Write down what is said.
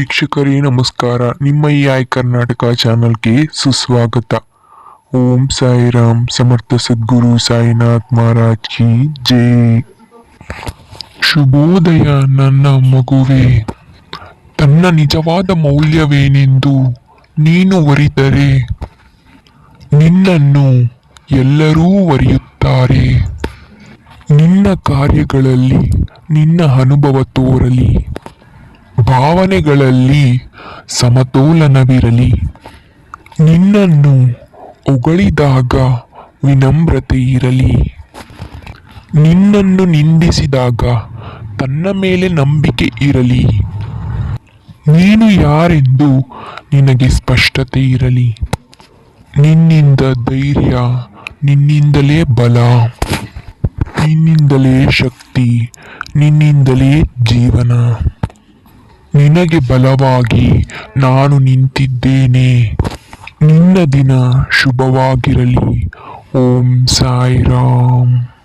ವೀಕ್ಷಕರೇ, ನಮಸ್ಕಾರ. ನಿಮ್ಮ ಈ ಆಯ್ ಕರ್ನಾಟಕ ಚಾನಲ್ಗೆ ಸುಸ್ವಾಗತ. ಓಂ ಸಾಯಿರಾಮ್ ಸಮರ್ಥ ಸದ್ಗುರು ಸಾಯಿನಾಥ್ ಮಹಾರಾಜ್ ಕಿ ಜೈ. ಶುಭೋದಯ ನನ್ನ ಮಗುವೆ. ತನ್ನ ನಿಜವಾದ ಮೌಲ್ಯವೇನೆಂದು ನೀನು ಒರಿದರೆ ನಿನ್ನನ್ನು ಎಲ್ಲರೂ ಒರೆಯುತ್ತಾರೆ ನಿನ್ನ ಕಾರ್ಯಗಳಲ್ಲಿ ನಿನ್ನ ಅನುಭವ ತೋರಲಿ. ಭಾವನೆಗಳಲ್ಲಿ ಸಮತೋಲನವಿರಲಿ. ನಿನ್ನನ್ನು ಹೊಗಳಿದಾಗ ವಿನಮ್ರತೆ ಇರಲಿ. ನಿನ್ನನ್ನು ನಿಂದಿಸಿದಾಗ ತನ್ನ ಮೇಲೆ ನಂಬಿಕೆ ಇರಲಿ. ನೀನು ಯಾರೆಂದು ನಿನಗೆ ಸ್ಪಷ್ಟತೆ ಇರಲಿ. ನಿನ್ನಿಂದ ಧೈರ್ಯ, ನಿನ್ನಿಂದಲೇ ಬಲ, ನಿನ್ನಿಂದಲೇ ಶಕ್ತಿ, ನಿನ್ನಿಂದಲೇ ಜೀವನ. ನಿನಗೆ ಬಲವಾಗಿ ನಾನು ನಿಂತಿದ್ದೇನೆ. ನಿನ್ನ ದಿನ ಶುಭವಾಗಿರಲಿ. ಓಂ ಸಾಯಿರಾಮ್.